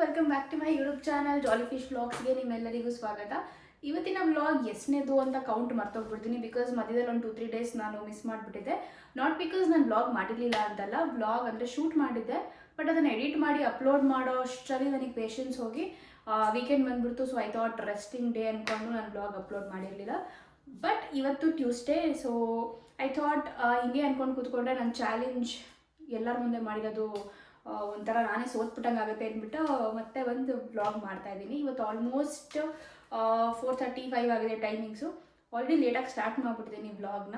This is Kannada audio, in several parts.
Welcome back to my YouTube channel jolly fish ವ್ಲಾಗ್ಸ್ಗೆ ನಿಮ್ಮೆಲ್ಲರಿಗೂ ಸ್ವಾಗತ. ಇವತ್ತಿನ ವ್ಲಾಗ್ ಎಷ್ಟನೇದು ಅಂತ ಕೌಂಟ್ ಮರ್ತೋಗ್ಬಿಡ್ತೀನಿ ಬಿಕಾಸ್ ಮಧ್ಯದಲ್ಲಿ ಒಂದು ಟೂ ತ್ರೀ ಡೇಸ್ ನಾನು ಮಿಸ್ ಮಾಡಿಬಿಟ್ಟಿದ್ದೆ. ನಾಟ್ ಬಿಕಾಸ್ ನಾನು ವ್ಲಾಗ್ ಮಾಡಿರಲಿಲ್ಲ ಅಂತಲ್ಲ ವ್ಲಾಗ್ ಅಂದರೆ ಶೂಟ್ ಮಾಡಿದ್ದೆ. ಬಟ್ ಅದನ್ನು ಎಡಿಟ್ ಮಾಡಿ ಅಪ್ಲೋಡ್ ಮಾಡೋ ಅಷ್ಟರಲ್ಲಿ ನನಗೆ ಪೇಷನ್ಸ್ ಹೋಗಿ ವೀಕೆಂಡ್ ಬಂದ್ಬಿಡ್ತು. So I thought resting day ಅಂದ್ಕೊಂಡು ನಾನು ವ್ಲಾಗ್ ಅಪ್ಲೋಡ್ ಮಾಡಿರಲಿಲ್ಲ. ಬಟ್ ಇವತ್ತು ಟ್ಯೂಸ್ಡೇ ಸೊ ಐ ಥಾಟ್ ಹಿಂಗೆ ಅಂದ್ಕೊಂಡು ಕೂತ್ಕೊಂಡೆ. ನನ್ನ ಚಾಲೆಂಜ್ ಎಲ್ಲರ ಮುಂದೆ ಮಾಡಿರೋದು ಒಂಥರ ನಾನೇ ಸೋತ್ಬಿಟ್ಟಂಗೆ ಆಗುತ್ತೆ ಅಂದ್ಬಿಟ್ಟು ಮತ್ತೆ ಒಂದು ಬ್ಲಾಗ್ ಮಾಡ್ತಾ ಇದ್ದೀನಿ. ಇವತ್ತು ಆಲ್ಮೋಸ್ಟ್ ಫೋರ್ ತರ್ಟಿ ಫೈವ್ ಆಗಿದೆ ಟೈಮಿಂಗ್ಸು ಆಲ್ರೆಡಿ ಲೇಟಾಗಿ ಸ್ಟಾರ್ಟ್ ಮಾಡಿಬಿಟ್ಟಿದ್ದೀನಿ ಬ್ಲಾಗ್ನ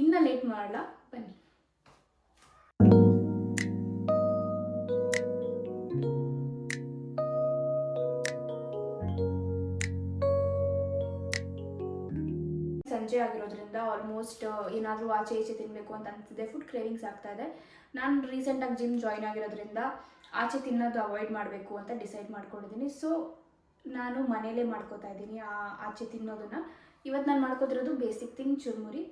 ಇನ್ನೂ ಲೇಟ್ ಮಾಡಲ್ಲ ಬನ್ನಿ. ಆಲ್ಮೋಸ್ಟ್ ಏನಾದರೂ ಆಚೆ ಈಚೆ ತಿನ್ನಬೇಕು ಅಂತ ಅನಿಸ್ತಿದೆ ಫುಡ್ ಕ್ರೇವಿಂಗ್ಸ್ ಆಗ್ತಾ ಇದೆ. ನಾನು ರೀಸೆಂಟಾಗಿ ಜಿಮ್ ಜಾಯ್ನ್ ಆಗಿರೋದ್ರಿಂದ ಆಚೆ ತಿನ್ನೋದು ಅವಾಯ್ಡ್ ಮಾಡಬೇಕು ಅಂತ ಡಿಸೈಡ್ ಮಾಡ್ಕೊಂಡಿದ್ದೀನಿ ಸೊ ನಾನು ಮನೇಲೇ ಮಾಡ್ಕೋತಾ ಇದ್ದೀನಿ ಆ ಆಚೆ ತಿನ್ನೋದನ್ನು. ಇವತ್ತು ನಾನು ಮಾಡ್ಕೋತಿರೋದು ಬೇಸಿಕ್ ಥಿಂಗ್ ಚುರುಮುರಿ.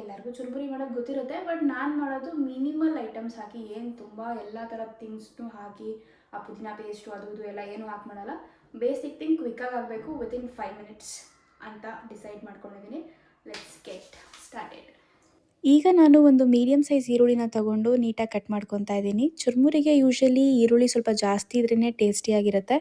ಎಲ್ಲರಿಗೂ ಚುರುಮುರಿ ಮಾಡೋದು ಗೊತ್ತಿರುತ್ತೆ ಬಟ್ ನಾನು ಮಾಡೋದು ಮಿನಿಮಲ್ ಐಟಮ್ಸ್ ಹಾಕಿ, ಏನು ತುಂಬ ಎಲ್ಲ ಥರದ ಥಿಂಗ್ಸ್ನು ಹಾಕಿ, ಆ ಪುದೀನ ಪೇಸ್ಟು ಅದು ಇದು ಎಲ್ಲ ಏನು ಹಾಕಿ ಮಾಡಲ್ಲ. ಬೇಸಿಕ್ ಥಿಂಗ್ ಕ್ವಿಕ್ಕಾಗಿ ಆಗಬೇಕು ವಿತಿನ್ ಫೈವ್ ಮಿನಿಟ್ಸ್ ಅಂತ ಡಿಸೈಡ್ ಮಾಡ್ಕೊಂಡಿದ್ದೀನಿ ಈಗ ನಾನು ಒಂದು ಮೀಡಿಯಮ್ ಸೈಜ್ ಈರುಳ್ಳಿನ ತಗೊಂಡು ನೀಟಾಗಿ ಕಟ್ ಮಾಡ್ಕೊತಾ ಇದ್ದೀನಿ. ಚುರ್ಮುರಿಗೆ ಯೂಶಲಿ ಈರುಳ್ಳಿ ಸ್ವಲ್ಪ ಜಾಸ್ತಿ ಇದ್ರೇ ಟೇಸ್ಟಿಯಾಗಿರುತ್ತೆ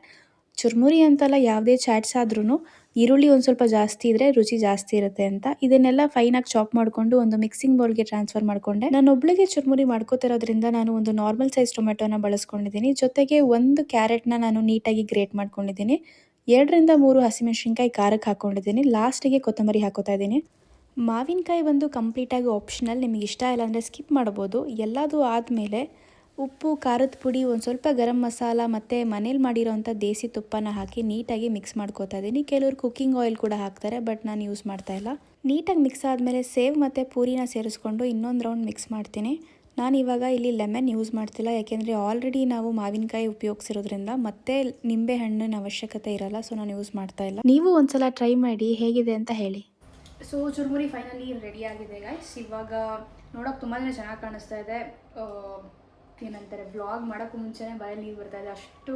ಚುರ್ಮುರಿ ಅಂತಲ್ಲ ಯಾವುದೇ ಚಾಟ್ಸ್ ಆದ್ರೂ ಈರುಳ್ಳಿ ಒಂದು ಸ್ವಲ್ಪ ಜಾಸ್ತಿ ಇದ್ದರೆ ರುಚಿ ಜಾಸ್ತಿ ಇರುತ್ತೆ ಅಂತ. ಇದನ್ನೆಲ್ಲ ಫೈನಾಗಿ ಚಾಪ್ ಮಾಡಿಕೊಂಡು ಒಂದು ಮಿಕ್ಸಿಂಗ್ ಬೌಲ್ಗೆ ಟ್ರಾನ್ಸ್ಫರ್ ಮಾಡಿಕೊಂಡೆ. ನಾನು ಒಬ್ಳಿಗೆ ಚುರ್ಮುರಿ ಮಾಡ್ಕೋತಿರೋದ್ರಿಂದ ನಾನು ಒಂದು ನಾರ್ಮಲ್ ಸೈಜ್ ಟೊಮೆಟೊನ ಬಳಸ್ಕೊಂಡಿದ್ದೀನಿ. ಜೊತೆಗೆ ಒಂದು ಕ್ಯಾರೆಟ್ನ ನಾನು ನೀಟಾಗಿ ಗ್ರೇಟ್ ಮಾಡ್ಕೊಂಡಿದ್ದೀನಿ. ಎರಡರಿಂದ ಮೂರು ಹಸಿಮೆಣಸಿನ್ಕಾಯಿ ಖಾರಕ್ಕೆ ಹಾಕ್ಕೊಂಡಿದ್ದೀನಿ ಲಾಸ್ಟಿಗೆ ಕೊತ್ತಂಬರಿ ಹಾಕೋತಾ ಇದ್ದೀನಿ. ಮಾವಿನಕಾಯಿ ಬಂದು ಕಂಪ್ಲೀಟಾಗಿ ಆಪ್ಷನಲ್ ನಿಮಗೆ ಇಷ್ಟ ಇಲ್ಲ ಅಂದರೆ ಸ್ಕಿಪ್ ಮಾಡ್ಬೋದು. ಎಲ್ಲದೂ ಆದಮೇಲೆ ಉಪ್ಪು, ಖಾರದ ಪುಡಿ, ಒಂದು ಸ್ವಲ್ಪ ಗರಂ ಮಸಾಲ ಮತ್ತು ಮನೇಲಿ ಮಾಡಿರೋಂಥ ದೇಸಿ ತುಪ್ಪನ ಹಾಕಿ ನೀಟಾಗಿ ಮಿಕ್ಸ್ ಮಾಡ್ಕೋತಾ ಇದ್ದೀನಿ ಕೆಲವರು ಕುಕ್ಕಿಂಗ್ ಆಯಿಲ್ ಕೂಡ ಹಾಕ್ತಾರೆ ಬಟ್ ನಾನು ಯೂಸ್ ಮಾಡ್ತಾ ಇಲ್ಲ. ನೀಟಾಗಿ ಮಿಕ್ಸ್ ಆದಮೇಲೆ ಸೇವ್ ಮತ್ತು ಪೂರಿನ ಸೇರಿಸ್ಕೊಂಡು ಇನ್ನೊಂದು ರೌಂಡ್ ಮಿಕ್ಸ್ ಮಾಡ್ತೀನಿ. ನಾನು ಇವಾಗ ಇಲ್ಲಿ ಲೆಮನ್ ಯೂಸ್ ಮಾಡ್ತಿಲ್ಲ, ಯಾಕೆಂದರೆ ಆಲ್ರೆಡಿ ನಾವು ಮಾವಿನಕಾಯಿ ಉಪಯೋಗಿಸಿರೋದ್ರಿಂದ ಮತ್ತೆ ನಿಂಬೆ ಹಣ್ಣಿನ ಅವಶ್ಯಕತೆ ಇರಲ್ಲ ಸೊ ನಾನು ಯೂಸ್ ಮಾಡ್ತಾ ಇಲ್ಲ. ನೀವು ಒಂದ್ಸಲ ಟ್ರೈ ಮಾಡಿ, ಹೇಗಿದೆ ಅಂತ ಹೇಳಿ. ಸೊ ಚುರುಮುರಿ ಫೈನಲಿ ರೆಡಿ ಆಗಿದೆ ಗೈಸ್ ಇವಾಗ ನೋಡೋಕೆ ತುಂಬಾ ಚೆನ್ನಾಗಿ ಕಾಣಿಸ್ತಾ ಇದೆ. ಏನಂತಾರೆ ಬ್ಲಾಗ್ ಮಾಡೋಕ್ಕೂ ಮುಂಚೆನೇ ಬಾಯಲ್ಲಿ ನೀರು ಬರ್ತಾ ಇದೆ. ಅಷ್ಟು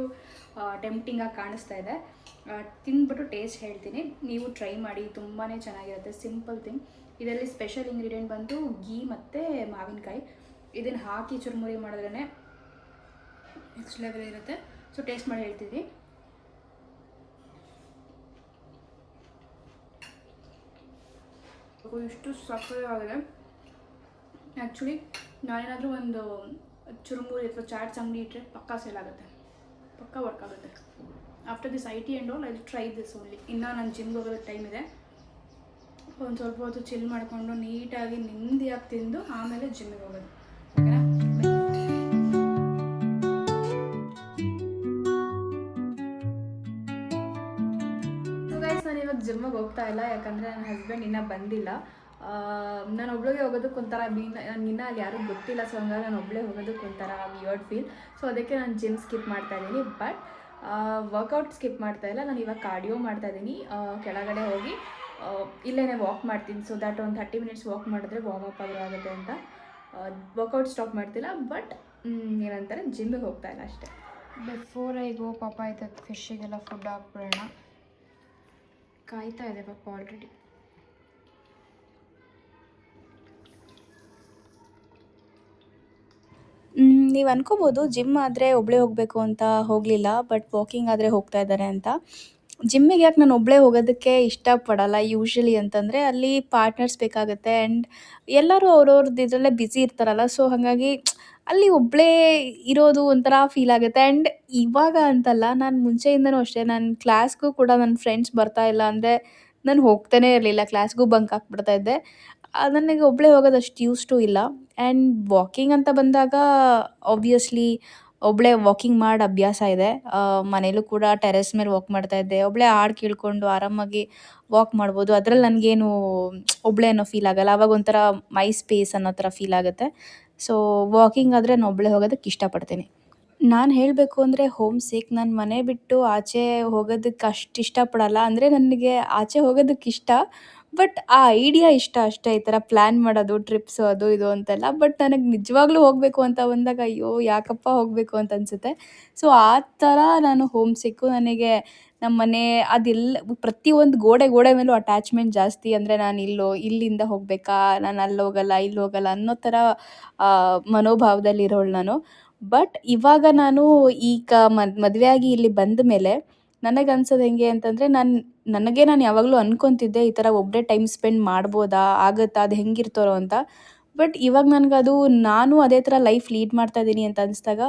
ಟೆಂಪ್ಟಿಂಗಾಗಿ ಕಾಣಿಸ್ತಾ ಇದೆ. ತಿಂದ್ಬಿಟ್ಟು ಟೇಸ್ಟ್ ಹೇಳ್ತೀನಿ. ನೀವು ಟ್ರೈ ಮಾಡಿ ತುಂಬಾ ಚೆನ್ನಾಗಿರುತ್ತೆ. ಸಿಂಪಲ್ ಥಿಂಗ್ ಇದರಲ್ಲಿ ಸ್ಪೆಷಲ್ ಇಂಗ್ರೀಡಿಯೆಂಟ್ ಬಂದು ಗೀ ಮತ್ತು ಮಾವಿನಕಾಯಿ. ಇದನ್ನು ಹಾಕಿ ಚುರುಮುರಿ ಮಾಡಿದ್ರೇ ನೆಕ್ಸ್ಟ್ ಲೆವೆಲ್ ಇರುತ್ತೆ. ಸೊ ಟೇಸ್ಟ್ ಮಾಡಿ ಹೇಳ್ತೀನಿ. ಓ, ಇಷ್ಟು ಸಕ್ಕತ್ತಾಗಿದೆ ಆ್ಯಕ್ಚುಲಿ ನಾನೇನಾದರೂ ಒಂದು ಚುರುಮುರಿ ಅಥವಾ ಚಾಟ್ಸ್ ಅಂಗಡಿ ಇಟ್ಟರೆ ಪಕ್ಕಾ ಸೇಲ್ ಆಗುತ್ತೆ. ಪಕ್ಕಾ ವರ್ಕ್ ಆಗುತ್ತೆ. After this I tea and all I try this only ಇನ್ನೂ ನಾನು ಜಿಮ್ಗೆ ಹೋಗೋದು ಟೈಮ್ ಇದೆ. ಒಂದು ಸ್ವಲ್ಪ ಹೊತ್ತು ಚಿಲ್ ಮಾಡಿಕೊಂಡು ನೀಟಾಗಿ ನೆಮ್ಮದಿಯಾಗಿ ತಿಂದು ಆಮೇಲೆ ಜಿಮ್ಮಿಗೆ ಹೋಗೋದು. ಜಿಮ್ಮಿಗೆ ಹೋಗ್ತಾ ಇಲ್ಲ, ಯಾಕಂದರೆ ನನ್ನ ಹಸ್ಬೆಂಡ್ ಇನ್ನೂ ಬಂದಿಲ್ಲ. ನಾನು ಒಬ್ಳಿಗೆ ಹೋಗೋದಕ್ಕೆ ಒಂಥರ ಬೀ ನನಗೆ ಇನ್ನೂ ಅಲ್ಲಿ ಯಾರಿಗೂ ಗೊತ್ತಿಲ್ಲ ಸೊ ಹಂಗಾಗಿ ನಾನು ಒಬ್ಬಳೇ ಹೋಗೋದಕ್ಕೆ ಒಂಥರ ವಿಯರ್ಡ್ ಫೀಲ್ ಸೊ ಅದಕ್ಕೆ ನಾನು ಜಿಮ್ ಸ್ಕಿಪ್ ಮಾಡ್ತಾ ಇದ್ದೀನಿ ಬಟ್ ವರ್ಕೌಟ್ ಸ್ಕಿಪ್ ಮಾಡ್ತಾ ಇಲ್ಲ. ನಾನು ಇವಾಗ ಕಾರ್ಡಿಯೋ ಮಾಡ್ತಾ ಇದ್ದೀನಿ. ಕೆಳಗಡೆ ಹೋಗಿ ಇಲ್ಲೇನೆ ವಾಕ್ ಮಾಡ್ತೀನಿ. ಸೊ ದ್ಯಾಟ್ ಒಂದು ಥರ್ಟಿ ಮಿನಿಟ್ಸ್ ವಾಕ್ ಮಾಡಿದ್ರೆ ವಾರ್ಮ್ ಅಪ್ ಆದರೂ ಆಗುತ್ತೆ ಅಂತ. ವರ್ಕೌಟ್ ಸ್ಟಾಪ್ ಮಾಡ್ತಿಲ್ಲ ಬಟ್ ಏನಂತಾರೆ ಜಿಮ್ಮಿಗೆ ಹೋಗ್ತಾ ಇಲ್ಲ ಅಷ್ಟೇ. ಬಿಫೋರ್ ಐ ಗೋ ಪಾಪ ಆಯ್ತದ ಫಿಶ್ಶಿಗೆಲ್ಲ ಫುಡ್ ಹಾಕ್ಬಿಡೋಣ. ಕಾಯ್ತಾ ಇದೆ ಪಾಪ ಆಲ್ರೆಡಿ ನೀವು ಅನ್ಕೋಬೋದು ಜಿಮ್ ಆದರೆ ಒಬ್ಬಳೇ ಹೋಗಬೇಕು ಅಂತ ಹೋಗಲಿಲ್ಲ ಬಟ್ ವಾಕಿಂಗ್ ಆದರೆ ಹೋಗ್ತಾ ಇದ್ದಾರೆ ಅಂತ. ಜಿಮ್ಮಿಗೆ ಯಾಕೆ ನಾನು ಒಬ್ಬಳೇ ಹೋಗೋದಕ್ಕೆ ಇಷ್ಟಪಡಲ್ಲ ಯೂಶ್ವಲಿ ಅಂತಂದರೆ ಅಲ್ಲಿ ಪಾರ್ಟ್ನರ್ಸ್ ಬೇಕಾಗುತ್ತೆ ಆ್ಯಂಡ್ ಎಲ್ಲರೂ ಅವ್ರವ್ರದ್ದು ಇದರಲ್ಲೇ ಬ್ಯುಸಿ ಇರ್ತಾರಲ್ಲ ಸೊ ಹಾಗಾಗಿ ಅಲ್ಲಿ ಒಬ್ಬಳೇ ಇರೋದು ಒಂಥರ ಫೀಲ್ ಆಗುತ್ತೆ ಆ್ಯಂಡ್ ಇವಾಗ ಅಂತಲ್ಲ ನಾನು ಮುಂಚೆಯಿಂದನೂ ಅಷ್ಟೇ, ನಾನು ಕ್ಲಾಸ್ಗೂ ಕೂಡ ನನ್ನ ಫ್ರೆಂಡ್ಸ್ ಬರ್ತಾ ಇಲ್ಲ ಅಂದರೆ ನಾನು ಹೋಗ್ತಾನೇ ಇರಲಿಲ್ಲ ಕ್ಲಾಸ್ಗೂ ಬಂಕ್ ಹಾಕ್ಬಿಡ್ತಾ ಇದ್ದೆ. ನನಗೆ ಒಬ್ಬಳೇ ಹೋಗೋದು ಅಷ್ಟು ಯೂಸ್ಟು ಇಲ್ಲ. ಆ್ಯಂಡ್ ವಾಕಿಂಗ್ ಅಂತ ಬಂದಾಗ ಆಬ್ವಿಯಸ್ಲಿ ಒಬ್ಬಳೇ ವಾಕಿಂಗ್ ಮಾಡಿ ಅಭ್ಯಾಸ ಇದೆ. ಮನೇಲೂ ಕೂಡ ಟೆರೆಸ್ ಮೇಲೆ ವಾಕ್ ಮಾಡ್ತಾ ಇದ್ದೆ. ಒಬ್ಬಳೇ ಹಾಡು ಕೇಳಿಕೊಂಡು ಆರಾಮಾಗಿ ವಾಕ್ ಮಾಡ್ಬೋದು. ಅದ್ರಲ್ಲಿ ನನಗೇನು ಒಬ್ಬಳೇ ಅನ್ನೋ ಫೀಲ್ ಆಗಲ್ಲ. ಅವಾಗ ಒಂಥರ ಮೈ ಸ್ಪೇಸ್ ಅನ್ನೋ ಥರ ಫೀಲ್ ಆಗುತ್ತೆ. ಸೊ ವಾಕಿಂಗ್ ಆದರೆ ನಾನು ಒಬ್ಬಳೇ ಹೋಗೋದಕ್ಕೆ ಇಷ್ಟಪಡ್ತೀನಿ. ನಾನು ಹೇಳಬೇಕು ಅಂದರೆ ಹೋಮ್ ಸೇಕ್ ನಾನು ಮನೆ ಬಿಟ್ಟು ಆಚೆ ಹೋಗೋದಕ್ಕೆ ಅಷ್ಟು ಇಷ್ಟಪಡಲ್ಲ. ಅಂದರೆ ನನಗೆ ಆಚೆ ಹೋಗೋದಕ್ಕೆ ಇಷ್ಟ. ಬಟ್ ಆ ಐಡಿಯಾ ಇಷ್ಟ ಅಷ್ಟೇ, ಈ ಥರ ಪ್ಲ್ಯಾನ್ ಮಾಡೋದು ಟ್ರಿಪ್ಸು ಅದು, ಇದು ಅಂತೆಲ್ಲ. ಬಟ್ ನನಗೆ ನಿಜವಾಗ್ಲೂ ಹೋಗಬೇಕು ಅಂತ ಬಂದಾಗ, ಅಯ್ಯೋ, ಯಾಕಪ್ಪ ಹೋಗಬೇಕು ಅಂತ ಅನಿಸುತ್ತೆ. ಸೊ ಆ ಥರ ನಾನು ಹೋಮ್ ಸಿಕ್ಕು ನನಗೆ ನಮ್ಮ ಮನೆ ಅದೆಲ್ಲ ಪ್ರತಿಯೊಂದು ಗೋಡೆ ಗೋಡೆ ಮೇಲೂ ಅಟ್ಯಾಚ್ಮೆಂಟ್ ಜಾಸ್ತಿ. ಅಂದರೆ ನಾನು ಇಲ್ಲೋ, ಇಲ್ಲಿಂದ ಹೋಗಬೇಕಾ? ನಾನು ಅಲ್ಲಿ ಹೋಗಲ್ಲ ಇಲ್ಲಿ ಹೋಗಲ್ಲ ಅನ್ನೋ ಥರ ಮನೋಭಾವದಲ್ಲಿರೋಳು ನಾನು. ಬಟ್ ಇವಾಗ ನಾನು ಈಗ ಮದುವೆ ಆಗಿ ಇಲ್ಲಿ ಬಂದ ಮೇಲೆ ನನಗೆ ಅನ್ಸೋದು ಹೆಂಗೆ ಅಂತಂದರೆ ನಾನು ನನಗೆ ನಾನು ಯಾವಾಗಲೂ ಅನ್ಕೊತಿದ್ದೆ ಈ ಥರ ಒಬ್ಬರೇ ಟೈಮ್ ಸ್ಪೆಂಡ್ ಮಾಡ್ಬೋದಾ ಆಗುತ್ತಾ ಅದು ಹೆಂಗಿರ್ತಾರೋ ಅಂತ. ಬಟ್ ಇವಾಗ ನನಗದು ನಾನು ಅದೇ ಥರ ಲೈಫ್ ಲೀಡ್ ಮಾಡ್ತಾ ಇದ್ದೀನಿ ಅಂತ ಅನಿಸ್ದಾಗ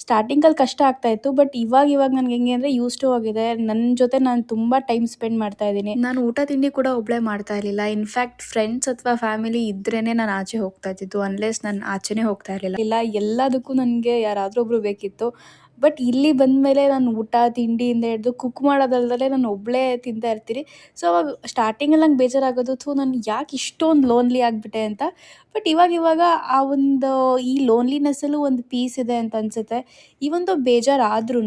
ಸ್ಟಾರ್ಟಿಂಗಲ್ಲಿ ಕಷ್ಟ ಆಗ್ತಾಯಿತ್ತು ಬಟ್ ಇವಾಗ ಇವಾಗ ನನಗೆ ಹೆಂಗೆ ಅಂದರೆ ಯೂಸ್ ಟು ಆಗಿದೆ ನನ್ನ ಜೊತೆ ನಾನು ತುಂಬ ಟೈಮ್ ಸ್ಪೆಂಡ್ ಮಾಡ್ತಾ ಇದ್ದೀನಿ ನಾನು ಊಟ ತಿಂಡಿ ಕೂಡ ಒಬ್ಬಳೇ ಮಾಡ್ತಾ ಇರಲಿಲ್ಲ. ಇನ್ಫ್ಯಾಕ್ಟ್ ಫ್ರೆಂಡ್ಸ್ ಅಥವಾ ಫ್ಯಾಮಿಲಿ ಇದ್ರೇ ನಾನು ಆಚೆ ಹೋಗ್ತಾ ಇದ್ದಿದ್ದು ಅನ್ಲೆಸ್ ನಾನು ಆಚೆನೇ ಹೋಗ್ತಾ ಇರಲಿಲ್ಲ. ಇಲ್ಲ ಎಲ್ಲದಕ್ಕೂ ನನಗೆ ಯಾರಾದರೂ ಒಬ್ಬರು ಬೇಕಿತ್ತು. ಬಟ್ ಇಲ್ಲಿ ಬಂದಮೇಲೆ ನಾನು ಊಟ ತಿಂಡಿಯಿಂದ ಹಿಡಿದು ಕುಕ್ ಮಾಡೋದಲ್ದಲೇ ನಾನು ಒಬ್ಬಳೇ ತಿಂತಾ ಇರ್ತೀನಿ. ಸೊ ಅವಾಗ ಸ್ಟಾರ್ಟಿಂಗಲ್ಲಿ ನಂಗೆ ಬೇಜಾರಾಗೋದು, ಥೂ, ನಾನು ಯಾಕೆ ಇಷ್ಟೊಂದು ಲೋನ್ಲಿ ಆಗಿಬಿಟ್ಟೆ ಅಂತ. ಬಟ್ ಇವಾಗ ಇವಾಗ ಆ ಒಂದು, ಈ ಲೋನ್ಲಿನೆಸ್ಸಲ್ಲೂ ಒಂದು ಪೀಸ್ ಇದೆ ಅಂತ ಅನಿಸುತ್ತೆ. ಈ ಒಂದು ಬೇಜಾರಾದ್ರೂ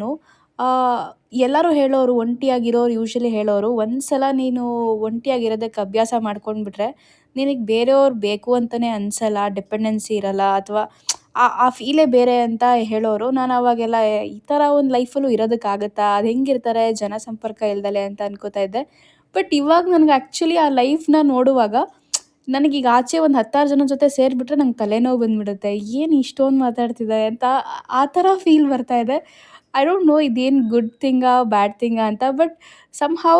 ಎಲ್ಲರೂ ಹೇಳೋರು, ಒಂಟಿಯಾಗಿರೋರು ಯೂಶ್ವಲಿ ಹೇಳೋರು ಒಂದು ಸಲ ನೀನು ಒಂಟಿಯಾಗಿರೋದಕ್ಕೆ ಅಭ್ಯಾಸ ಮಾಡ್ಕೊಂಡ್ಬಿಟ್ರೆ, ನಿನಗೆ ಬೇರೆಯವ್ರು ಬೇಕು ಅಂತಲೇ ಅನಿಸಲ್ಲ ಡಿಪೆಂಡೆನ್ಸಿ ಇರಲ್ಲ, ಅಥವಾ ಆ ಆ ಫೀಲೇ ಬೇರೆ ಅಂತ ಹೇಳೋರು. ನಾನು ಅವಾಗೆಲ್ಲ ಈ ಥರ ಒಂದು ಲೈಫಲ್ಲೂ ಇರೋದಕ್ಕಾಗತ್ತಾ? ಅದು ಹೆಂಗಿರ್ತಾರೆ? ಜನ ಸಂಪರ್ಕ ಇಲ್ದಲೆ ಅಂತ ಅನ್ಕೋತಾ ಇದ್ದೆ. ಬಟ್ ಇವಾಗ ನನಗೆ ಆ್ಯಕ್ಚುಲಿ ಆ ಲೈಫ್ನ ನೋಡುವಾಗ ನನಗೀಗ ಆಚೆ ಒಂದು ಹತ್ತಾರು ಜನ ಜೊತೆ ಸೇರಿಬಿಟ್ರೆ ನಂಗೆ ತಲೆನೋವು ಬಂದುಬಿಡುತ್ತೆ. ಏನು ಇಷ್ಟೊಂದು ಮಾತಾಡ್ತಿದ್ದಾರೆ ಅಂತ ಆ ಥರ ಫೀಲ್ ಬರ್ತಾ ಇದೆ. ಐ ಡೋಂಟ್ ನೋ ಇದೇನು ಗುಡ್ ಥಿಂಗಾ ಬ್ಯಾಡ್ ಥಿಂಗಾ ಅಂತ. ಬಟ್ ಸಮ್ ಹೌ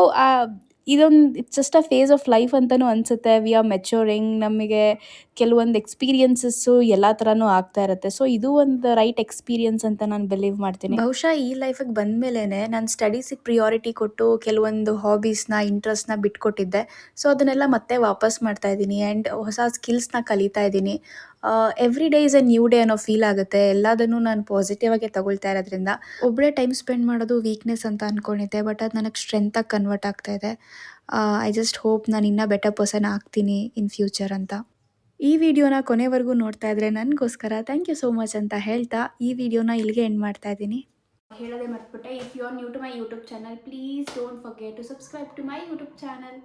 ಇದೊಂದು it's just a phase of life ಅಂತಲೂ ಅನಿಸುತ್ತೆ. ವಿ ಆರ್ ಮೆಚೂರಿಂಗ್ ನಮಗೆ ಕೆಲವೊಂದು ಎಕ್ಸ್ಪೀರಿಯನ್ಸಸ್ಸು ಎಲ್ಲ ಥರನೂ ಆಗ್ತಾ ಇರುತ್ತೆ. ಸೊ ಇದು ಒಂದು ರೈಟ್ ಎಕ್ಸ್ಪೀರಿಯನ್ಸ್ ಅಂತ ನಾನು ಬಿಲೀವ್ ಮಾಡ್ತೀನಿ. ಬಹುಶಃ ಈ ಲೈಫಿಗೆ ಬಂದಮೇಲೇ ನಾನು ಸ್ಟಡೀಸಿಗೆ ಪ್ರಿಯಾರಿಟಿ ಕೊಟ್ಟು ಕೆಲವೊಂದು ಹಾಬೀಸ್ನ ಇಂಟ್ರೆಸ್ಟ್ನ ಬಿಟ್ಕೊಟ್ಟಿದ್ದೆ. ಸೊ ಅದನ್ನೆಲ್ಲ ಮತ್ತೆ ವಾಪಸ್ ಮಾಡ್ತಾ ಇದ್ದೀನಿ. ಆ್ಯಂಡ್ ಹೊಸ ಸ್ಕಿಲ್ಸ್ನ ಕಲಿತಾ ಇದ್ದೀನಿ. Every day is a new day ಅನ್ನೋ ಫೀಲ್ ಆಗುತ್ತೆ. ಎಲ್ಲದನ್ನು ನಾನು ಪಾಸಿಟಿವ್ ಆಗಿ ತಗೊಳ್ತಾ ಇರೋದ್ರಿಂದ ಒಬ್ಬಳೇ ಟೈಮ್ ಸ್ಪೆಂಡ್ ಮಾಡೋದು ವೀಕ್ನೆಸ್ ಅಂತ ಅನ್ಕೊಂಡಿದ್ದೆ ಬಟ್ ಅದು ನನಗೆ ಸ್ಟ್ರೆಂತಾಗಿ ಕನ್ವರ್ಟ್ ಆಗ್ತಾ ಇದೆ. ಐ ಜಸ್ಟ್ ಹೋಪ್ ನಾನು ಇನ್ನೂ ಬೆಟರ್ ಪರ್ಸನ್ ಆಗ್ತೀನಿ ಇನ್ ಫ್ಯೂಚರ್ ಅಂತ. ಈ ವಿಡಿಯೋನ ಕೊನೆವರೆಗೂ ನೋಡ್ತಾ ಇದ್ರೆ ನನಗೋಸ್ಕರ ಥ್ಯಾಂಕ್ ಯು ಸೋ ಮಚ್ ಅಂತ ಹೇಳ್ತಾ ಈ ವಿಡಿಯೋನ ಇಲ್ಲಿಗೆ ಎಂಡ್ ಮಾಡ್ತಾ ಇದ್ದೀನಿ. ಹೇಳೋದೇ ಮರ್ತ್ಬಿಟ್ಟೆ. If you are new to my YouTube channel please don't forget to subscribe to my YouTube channel